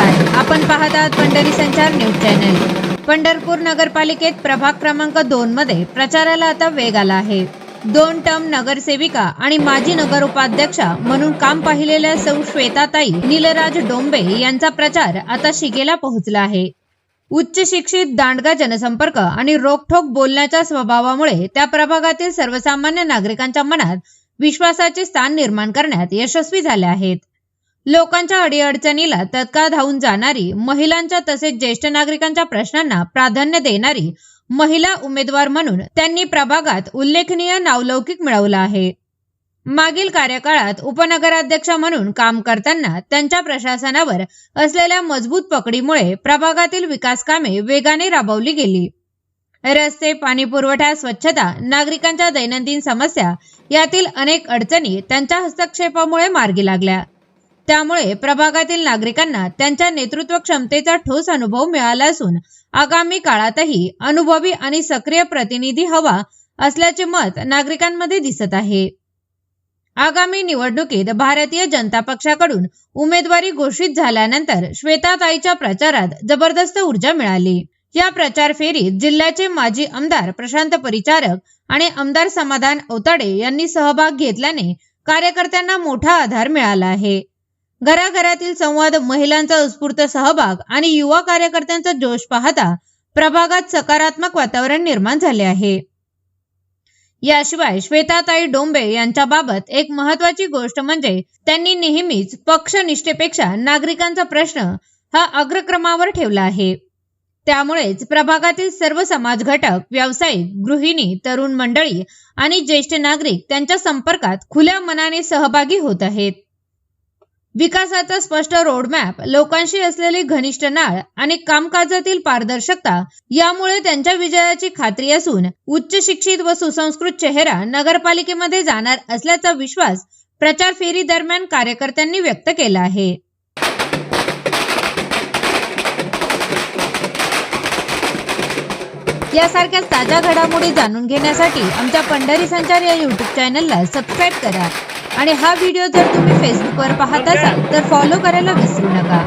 आपण पाहत आहात पंढरी संचार न्यूज चॅनल. पंढरपूर नगरपालिकेत प्रभाग क्रमांक दोन मध्ये प्रचाराला आता वेग आला आहे. दोन टर्म नगरसेविका आणि माजी नगर उपाध्यक्षा म्हणून काम पाहिलेल्या सौ श्वेताताई नीलराज डोंबे यांचा प्रचार आता शिगेला पोहोचला आहे. उच्च शिक्षित दांडगा जनसंपर्क आणि रोखठोक बोलण्याच्या स्वभावामुळे त्या प्रभागातील सर्वसामान्य नागरिकांच्या मनात विश्वासाचे स्थान निर्माण करण्यात यशस्वी झाले आहेत. लोकांच्या अडीअडचणीला तत्काळ धावून जाणारी महिलांच्या तसेच ज्येष्ठ नागरिकांच्या प्रश्नांना प्राधान्य देणारी महिला उमेदवार म्हणून त्यांनी प्रभागात उल्लेखनीय नावलौकिक मिळवला आहे. मागील कार्यकाळात उपनगराध्यक्ष म्हणून काम करताना त्यांच्या प्रशासनावर असलेल्या मजबूत पकडीमुळे प्रभागातील विकास कामे वेगाने राबवली गेली. रस्ते पाणी पुरवठा स्वच्छता नागरिकांच्या दैनंदिन समस्या यातील अनेक अडचणी त्यांच्या हस्तक्षेपामुळे मार्गी लागल्या. त्यामुळे प्रभागातील नागरिकांना त्यांच्या नेतृत्व क्षमतेचा ठोस अनुभव मिळाला असून आगामी काळातही अनुभवी आणि सक्रिय प्रतिनिधी हवा असल्याचे मत नागरिकांमध्ये दिसत आहे. आगामी निवडणुकीत भारतीय जनता पक्षाकडून उमेदवारी घोषित झाल्यानंतर श्वेताताईच्या प्रचारात जबरदस्त ऊर्जा मिळाली. या प्रचार फेरीत जिल्ह्याचे माजी आमदार प्रशांत परिचारक आणि आमदार समाधान औताडे यांनी सहभाग घेतल्याने कार्यकर्त्यांना मोठा आधार मिळाला आहे. घराघरातील संवाद महिलांचा उत्स्फूर्त सहभाग आणि युवा कार्यकर्त्यांचा जोश पाहता प्रभागात सकारात्मक वातावरण निर्माण झाले आहे. याशिवाय श्वेताताई डोंबे यांच्याबाबत एक महत्वाची गोष्ट म्हणजे त्यांनी नेहमीच पक्षनिष्ठेपेक्षा नागरिकांचा प्रश्न हा अग्रक्रमावर ठेवला आहे. त्यामुळेच प्रभागातील सर्व समाज घटक व्यावसायिक गृहिणी तरुण मंडळी आणि ज्येष्ठ नागरिक त्यांच्या संपर्कात खुल्या मनाने सहभागी होत आहेत. विकासाचा स्पष्ट रोडमॅप लोकांशी असलेली घनिष्ठ नाळ आणि कामकाजातील पारदर्शकता यामुळे त्यांच्या विजयाची खात्री असून उच्च शिक्षित व सुसंस्कृत चेहरा नगरपालिकेमध्ये जाणार असल्याचा विश्वास प्रचार फेरी दरम्यान कार्यकर्त्यांनी व्यक्त केला आहे. यासारख्या ताज्या घडामोडी जाणून घेण्यासाठी आमच्या पंढरी संचार या युट्यूब चॅनलला सबस्क्राईब करा. आणि हा व्हिडिओ जर तुम्ही फेसबुकवर पाहत असाल तर फॉलो करायला विसरू नका.